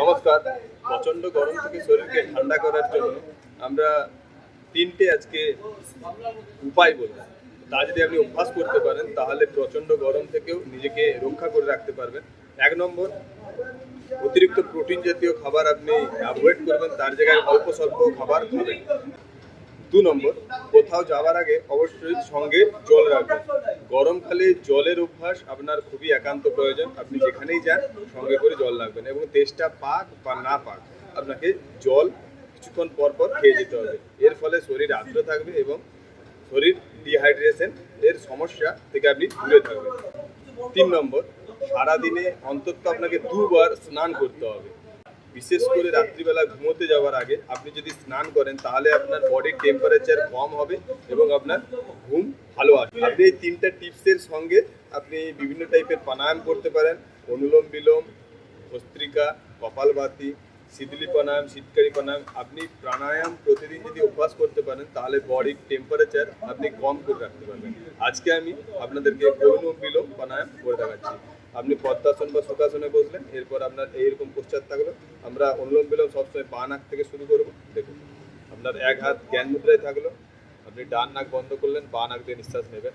নমস্কার। প্রচণ্ড গরম থেকে শরীরকে ঠান্ডা করার জন্য আমরা তিনটে আজকে উপায় বলব তা যদি আপনি অভ্যাস করতে পারেন, তাহলে প্রচণ্ড গরম থেকেও নিজেকে রক্ষা করে রাখতে পারবেন। এক নম্বর, অতিরিক্ত প্রোটিন জাতীয় খাবার আপনি অ্যাভয়েড করবেন, তার জায়গায় অল্প স্বল্প খাবার খাবেন। দু নম্বর, কোথাও যাওয়ার আগে অবশ্যই সঙ্গে জল রাখবেন। গরমকালে জলের অভ্যাস আপনার খুবই একান্ত প্রয়োজন। আপনি যেখানেই যান, সঙ্গে করে জল রাখবেন এবং তেষ্টা পাক বা না পাক, আপনাকে জল কিছুক্ষণ পর পর খেয়ে যেতে হবে। এর ফলে শরীর আর্দ্র থাকবে এবং শরীর ডিহাইড্রেশন এর সমস্যা থেকে আপনি দূরে থাকবেন। তিন নম্বর, সারাদিনে অন্তত আপনাকে দুবার স্নান করতে হবে। বিশেষ করে রাত্রিবেলা ঘুমোতে যাওয়ার আগে আপনি যদি স্নান করেন, তাহলে আপনার বডির টেম্পারেচার কম হবে এবং আপনার ঘুম ভালো আসবে। আপনি এই তিনটা টিপসের সঙ্গে আপনি বিভিন্ন টাইপের প্রাণায়াম করতে পারেন। অনুলোম বিলোম, ভস্ত্রিকা কপালভাতি শীতলি প্রাণায়াম, শীতকারী প্রাণায়াম। আপনি প্রাণায়াম প্রতিদিন যদি অভ্যাস করতে পারেন, তাহলে বডির টেম্পারেচার আপনি কম করে রাখতে পারবেন। আজকে আমি আপনাদেরকে অনুলোম বিলোম প্রাণায়াম করে দেখাচ্ছি। আপনি পদ্মাসন বা সুখাসনে বসলেন, এরপর আপনার এইরকম পোস্টার থাকল আমরা অনুলোম বিলোম সবসময় পা নাক থেকে শুরু করব, দেখুন। আপনার এক হাত জ্ঞান মুদ্রায় থাকল, আপনি ডান নাক বন্ধ করলেন, বা নাক দিয়ে নিঃশ্বাস নেবেন।